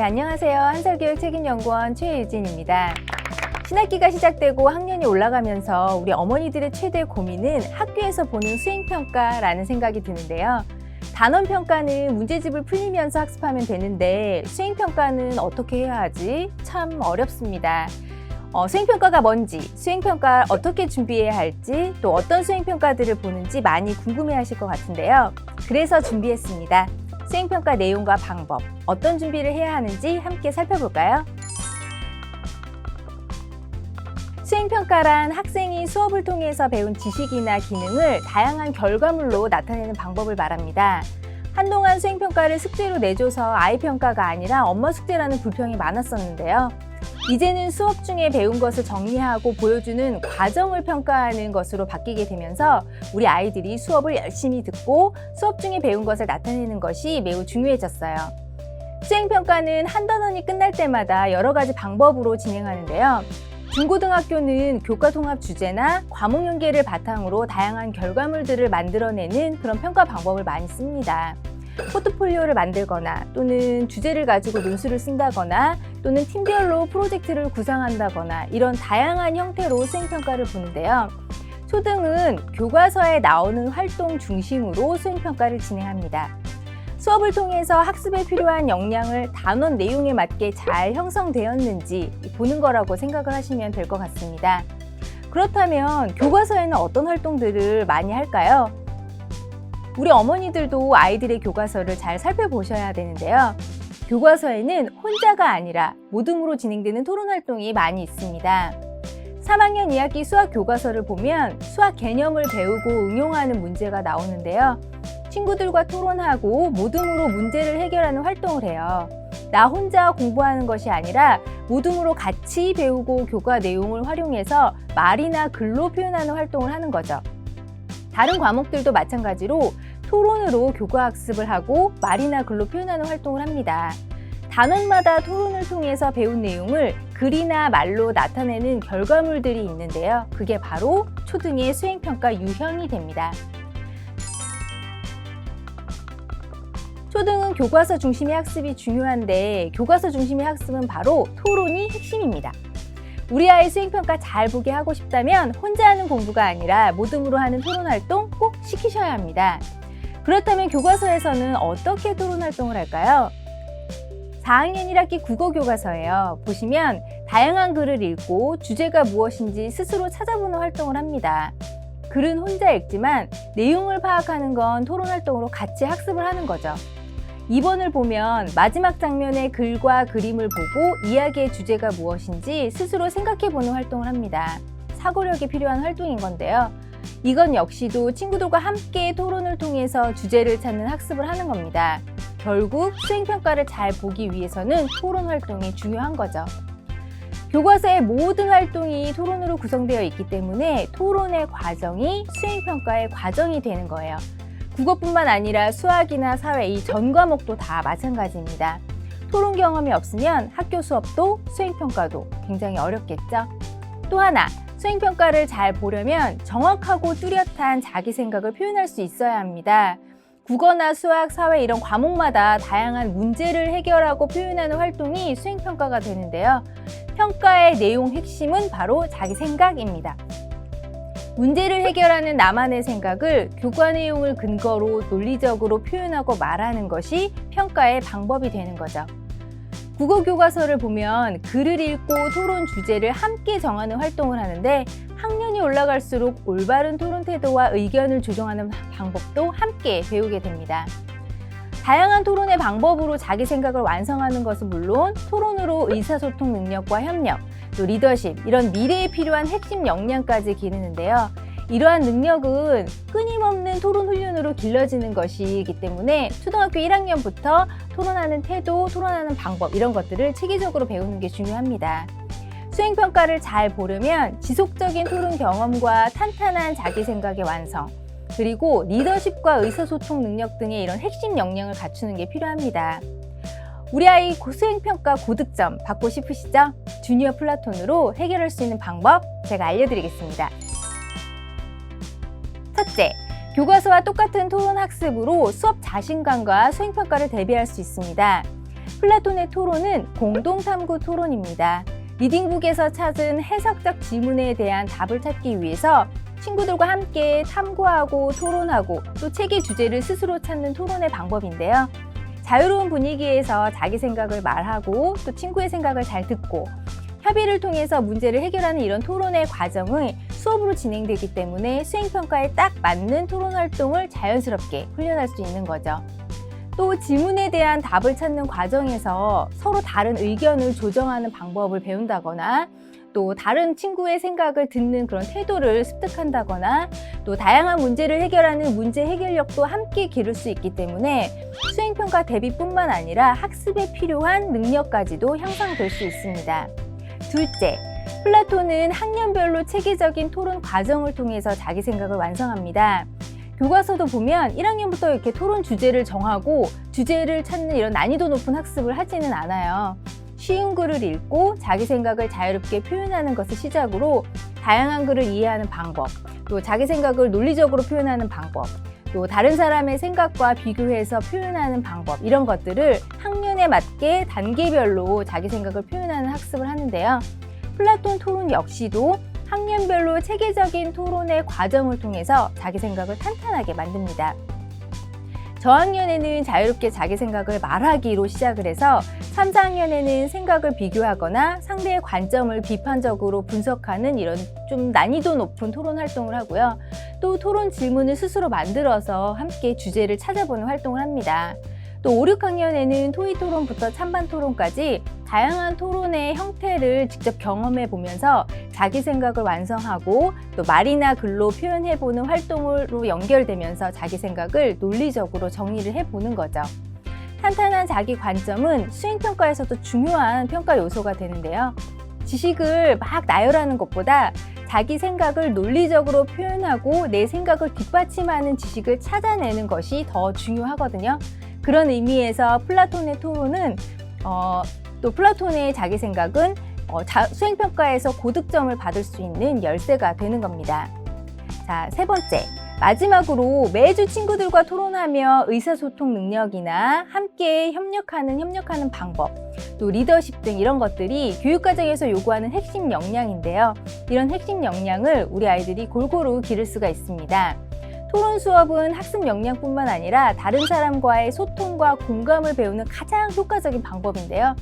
네, 안녕하세요. 한설교육 책임연구원 최유진입니다. 신학기가 시작되고 학년이 올라가면서 우리 어머니들의 최대 고민은 학교에서 보는 수행평가라는 생각이 드는데요. 단원평가는 문제집을 풀리면서 학습하면 되는데 수행평가는 어떻게 해야 하지? 참 어렵습니다. 어, 수행평가가 뭔지, 수행평가 어떻게 준비해야 할지, 또 어떤 수행평가들을 보는지 많이 궁금해 하실 것 같은데요. 그래서 준비했습니다. 수행평가 내용과 방법, 어떤 준비를 해야 하는지 함께 살펴볼까요? 수행평가란 학생이 수업을 통해서 배운 지식이나 기능을 다양한 결과물로 나타내는 방법을 말합니다. 한동안 수행평가를 숙제로 내줘서 아이 평가가 아니라 엄마 숙제라는 불평이 많았었는데요. 이제는 수업 중에 배운 것을 정리하고 보여주는 과정을 평가하는 것으로 바뀌게 되면서 우리 아이들이 수업을 열심히 듣고 수업 중에 배운 것을 나타내는 것이 매우 중요해졌어요. 수행평가는 한 단원이 끝날 때마다 여러 가지 방법으로 진행하는데요. 중고등학교는 교과 통합 주제나 과목 연계를 바탕으로 다양한 결과물들을 만들어내는 그런 평가 방법을 많이 씁니다. 포트폴리오를 만들거나 또는 주제를 가지고 논술을 쓴다거나 또는 팀별로 프로젝트를 구상한다거나 이런 다양한 형태로 수행평가를 보는데요. 초등은 교과서에 나오는 활동 중심으로 수행평가를 진행합니다. 수업을 통해서 학습에 필요한 역량을 단원 내용에 맞게 잘 형성되었는지 보는 거라고 생각을 하시면 될 것 같습니다. 그렇다면 교과서에는 어떤 활동들을 많이 할까요? 우리 어머니들도 아이들의 교과서를 잘 살펴보셔야 되는데요. 교과서에는 혼자가 아니라 모둠으로 진행되는 토론 활동이 많이 있습니다. 3학년 2학기 수학 교과서를 보면 수학 개념을 배우고 응용하는 문제가 나오는데요. 친구들과 토론하고 모둠으로 문제를 해결하는 활동을 해요. 나 혼자 공부하는 것이 아니라 모둠으로 같이 배우고 교과 내용을 활용해서 말이나 글로 표현하는 활동을 하는 거죠. 다른 과목들도 마찬가지로 토론으로 교과 학습을 하고 말이나 글로 표현하는 활동을 합니다. 단원마다 토론을 통해서 배운 내용을 글이나 말로 나타내는 결과물들이 있는데요. 그게 바로 초등의 수행평가 유형이 됩니다. 초등은 교과서 중심의 학습이 중요한데 교과서 중심의 학습은 바로 토론이 핵심입니다. 우리 아이 수행평가 잘 보게 하고 싶다면 혼자 하는 공부가 아니라 모둠으로 하는 토론 활동 꼭 시키셔야 합니다. 그렇다면 교과서에서는 어떻게 토론 활동을 할까요? 4학년 1학기 국어 교과서예요. 보시면 다양한 글을 읽고 주제가 무엇인지 스스로 찾아보는 활동을 합니다. 글은 혼자 읽지만 내용을 파악하는 건 토론 활동으로 같이 학습을 하는 거죠. 2번을 보면 마지막 장면의 글과 그림을 보고 이야기의 주제가 무엇인지 스스로 생각해 보는 활동을 합니다. 사고력이 필요한 활동인 건데요. 이건 역시도 친구들과 함께 토론을 통해서 주제를 찾는 학습을 하는 겁니다. 결국 수행평가를 잘 보기 위해서는 토론 활동이 중요한 거죠. 교과서의 모든 활동이 토론으로 구성되어 있기 때문에 토론의 과정이 수행평가의 과정이 되는 거예요. 국어뿐만 아니라 수학이나 사회 이 전 과목도 다 마찬가지입니다. 토론 경험이 없으면 학교 수업도 수행평가도 굉장히 어렵겠죠? 또 하나, 수행평가를 잘 보려면 정확하고 뚜렷한 자기 생각을 표현할 수 있어야 합니다. 국어나 수학, 사회 이런 과목마다 다양한 문제를 해결하고 표현하는 활동이 수행평가가 되는데요. 평가의 내용 핵심은 바로 자기 생각입니다. 문제를 해결하는 나만의 생각을 교과 내용을 근거로 논리적으로 표현하고 말하는 것이 평가의 방법이 되는 거죠. 국어 교과서를 보면 글을 읽고 토론 주제를 함께 정하는 활동을 하는데 학년이 올라갈수록 올바른 토론 태도와 의견을 조정하는 방법도 함께 배우게 됩니다. 다양한 토론의 방법으로 자기 생각을 완성하는 것은 물론 토론으로 의사소통 능력과 협력, 또 리더십, 이런 미래에 필요한 핵심 역량까지 기르는데요. 이러한 능력은 끊임없는 토론 훈련으로 길러지는 것이기 때문에 초등학교 1학년부터 토론하는 태도, 토론하는 방법 이런 것들을 체계적으로 배우는 게 중요합니다. 수행평가를 잘 보려면 지속적인 토론 경험과 탄탄한 자기 생각의 완성, 그리고 리더십과 의사소통 능력 등의 이런 핵심 역량을 갖추는 게 필요합니다. 우리 아이 수행평가 고득점 받고 싶으시죠? 주니어 플라톤으로 해결할 수 있는 방법 제가 알려드리겠습니다. 첫째, 교과서와 똑같은 토론 학습으로 수업 자신감과 수행평가를 대비할 수 있습니다. 플라톤의 토론은 공동탐구 토론입니다. 리딩북에서 찾은 해석적 지문에 대한 답을 찾기 위해서 친구들과 함께 탐구하고 토론하고 또 책의 주제를 스스로 찾는 토론의 방법인데요. 자유로운 분위기에서 자기 생각을 말하고 또 친구의 생각을 잘 듣고 협의를 통해서 문제를 해결하는 이런 토론의 과정이 수업으로 진행되기 때문에 수행평가에 딱 맞는 토론 활동을 자연스럽게 훈련할 수 있는 거죠. 또 질문에 대한 답을 찾는 과정에서 서로 다른 의견을 조정하는 방법을 배운다거나 또 다른 친구의 생각을 듣는 그런 태도를 습득한다거나 또 다양한 문제를 해결하는 문제 해결력도 함께 기를 수 있기 때문에 수행평가 대비뿐만 아니라 학습에 필요한 능력까지도 향상될 수 있습니다. 둘째, 플라톤은 학년별로 체계적인 토론 과정을 통해서 자기 생각을 완성합니다. 교과서도 보면 1학년부터 이렇게 토론 주제를 정하고 주제를 찾는 이런 난이도 높은 학습을 하지는 않아요. 쉬운 글을 읽고 자기 생각을 자유롭게 표현하는 것을 시작으로 다양한 글을 이해하는 방법, 또 자기 생각을 논리적으로 표현하는 방법, 또 다른 사람의 생각과 비교해서 표현하는 방법, 이런 것들을 학년에 맞게 단계별로 자기 생각을 표현하는 학습을 하는데요. 플라톤 토론 역시도 학년별로 체계적인 토론의 과정을 통해서 자기 생각을 탄탄하게 만듭니다. 저학년에는 자유롭게 자기 생각을 말하기로 시작을 해서 3, 4학년에는 생각을 비교하거나 상대의 관점을 비판적으로 분석하는 이런 좀 난이도 높은 토론 활동을 하고요. 또 토론 질문을 스스로 만들어서 함께 주제를 찾아보는 활동을 합니다. 또 5, 6학년에는 토의 토론부터 찬반 토론까지 다양한 토론의 형태를 직접 경험해 보면서 자기 생각을 완성하고 또 말이나 글로 표현해 보는 활동으로 연결되면서 자기 생각을 논리적으로 정리를 해 보는 거죠. 탄탄한 자기 관점은 수행평가에서도 중요한 평가 요소가 되는데요. 지식을 막 나열하는 것보다 자기 생각을 논리적으로 표현하고 내 생각을 뒷받침하는 지식을 찾아내는 것이 더 중요하거든요. 그런 의미에서 플라톤의 토론은 어, 또 플라톤의 자기 생각은 어, 수행평가에서 고득점을 받을 수 있는 열쇠가 되는 겁니다. 자, 세 번째. 마지막으로 매주 친구들과 토론하며 의사소통 능력이나 함께 협력하는 협력하는 방법, 또 리더십 등 이런 것들이 교육과정에서 요구하는 핵심 역량인데요. 이런 핵심 역량을 우리 아이들이 골고루 기를 수가 있습니다. 토론 수업은 학습 역량뿐만 아니라 다른 사람과의 소통과 공감을 배우는 가장 효과적인 방법인데요.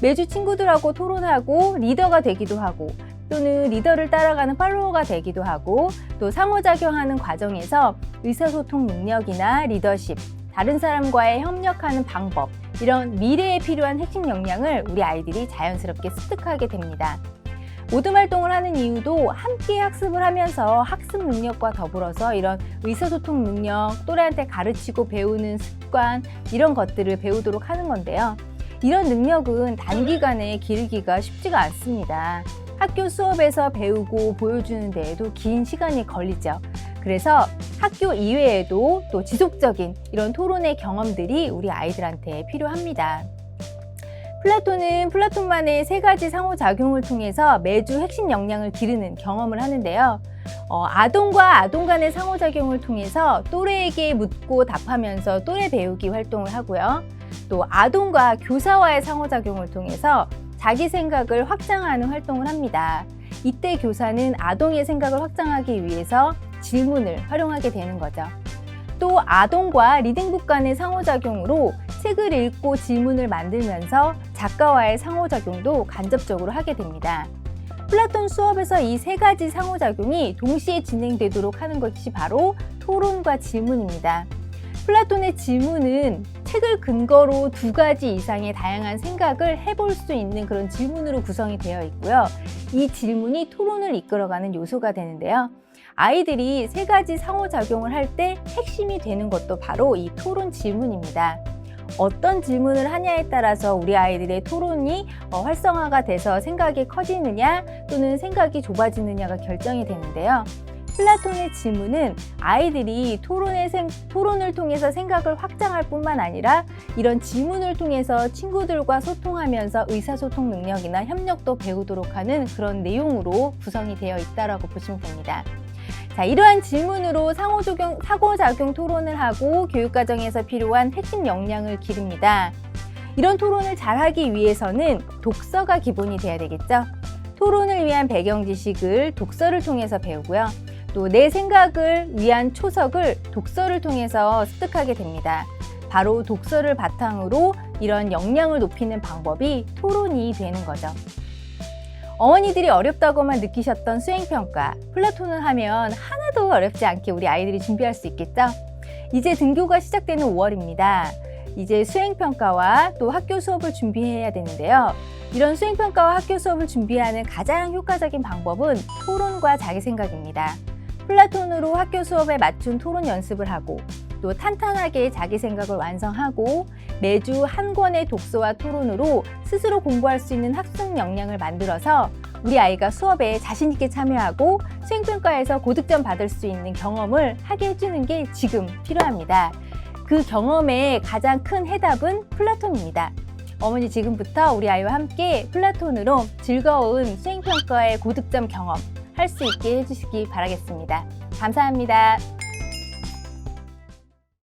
매주 친구들하고 토론하고 리더가 되기도 하고 또는 리더를 따라가는 팔로워가 되기도 하고 또 상호작용하는 과정에서 의사소통 능력이나 리더십, 다른 사람과의 협력하는 방법, 이런 미래에 필요한 핵심 역량을 우리 아이들이 자연스럽게 습득하게 됩니다. 모둠 활동을 하는 이유도 함께 학습을 하면서 학습 능력과 더불어서 이런 의사소통 능력, 또래한테 가르치고 배우는 습관, 이런 것들을 배우도록 하는 건데요. 이런 능력은 단기간에 기르기가 쉽지가 않습니다. 학교 수업에서 배우고 보여주는 데에도 긴 시간이 걸리죠. 그래서 학교 이외에도 또 지속적인 이런 토론의 경험들이 우리 아이들한테 필요합니다. 플라톤은 플라톤만의 세 가지 상호작용을 통해서 매주 핵심 역량을 기르는 경험을 하는데요. 어, 아동과 아동 간의 상호작용을 통해서 또래에게 묻고 답하면서 또래 배우기 활동을 하고요. 또 아동과 교사와의 상호작용을 통해서 자기 생각을 확장하는 활동을 합니다. 이때 교사는 아동의 생각을 확장하기 위해서 질문을 활용하게 되는 거죠. 또 아동과 리딩북 간의 상호작용으로 책을 읽고 질문을 만들면서 작가와의 상호작용도 간접적으로 하게 됩니다. 플라톤 수업에서 이 세 가지 상호작용이 동시에 진행되도록 하는 것이 바로 토론과 질문입니다. 플라톤의 질문은 책을 근거로 두 가지 이상의 다양한 생각을 해볼 수 있는 그런 질문으로 구성이 되어 있고요. 이 질문이 토론을 이끌어가는 요소가 되는데요. 아이들이 세 가지 상호작용을 할 때 핵심이 되는 것도 바로 이 토론 질문입니다. 어떤 질문을 하냐에 따라서 우리 아이들의 토론이 어, 활성화가 돼서 생각이 커지느냐 또는 생각이 좁아지느냐가 결정이 되는데요. 플라톤의 질문은 아이들이 토론의 생, 토론을 통해서 생각을 확장할 뿐만 아니라 이런 질문을 통해서 친구들과 소통하면서 의사소통 능력이나 협력도 배우도록 하는 그런 내용으로 구성이 되어 있다고 보시면 됩니다. 자, 이러한 질문으로 상호작용, 상호작용 토론을 하고 교육과정에서 필요한 핵심 역량을 기릅니다. 이런 토론을 잘하기 위해서는 독서가 기본이 돼야 되겠죠. 토론을 위한 배경 지식을 독서를 통해서 배우고요. 또 내 생각을 위한 초석을 독서를 통해서 습득하게 됩니다. 바로 독서를 바탕으로 이런 역량을 높이는 방법이 토론이 되는 거죠. 어머니들이 어렵다고만 느끼셨던 수행평가, 플라톤을 하면 하나도 어렵지 않게 우리 아이들이 준비할 수 있겠죠? 이제 등교가 시작되는 5월입니다. 이제 수행평가와 또 학교 수업을 준비해야 되는데요. 이런 수행평가와 학교 수업을 준비하는 가장 효과적인 방법은 토론과 자기 생각입니다. 플라톤으로 학교 수업에 맞춘 토론 연습을 하고 또 탄탄하게 자기 생각을 완성하고 매주 한 권의 독서와 토론으로 스스로 공부할 수 있는 학습 역량을 만들어서 우리 아이가 수업에 자신 있게 참여하고 수행평가에서 고득점 받을 수 있는 경험을 하게 해주는 게 지금 필요합니다. 그 경험의 가장 큰 해답은 플라톤입니다. 어머니 지금부터 우리 아이와 함께 플라톤으로 즐거운 수행평가의 고득점 경험 할 수 있게 해주시기 바라겠습니다. 감사합니다.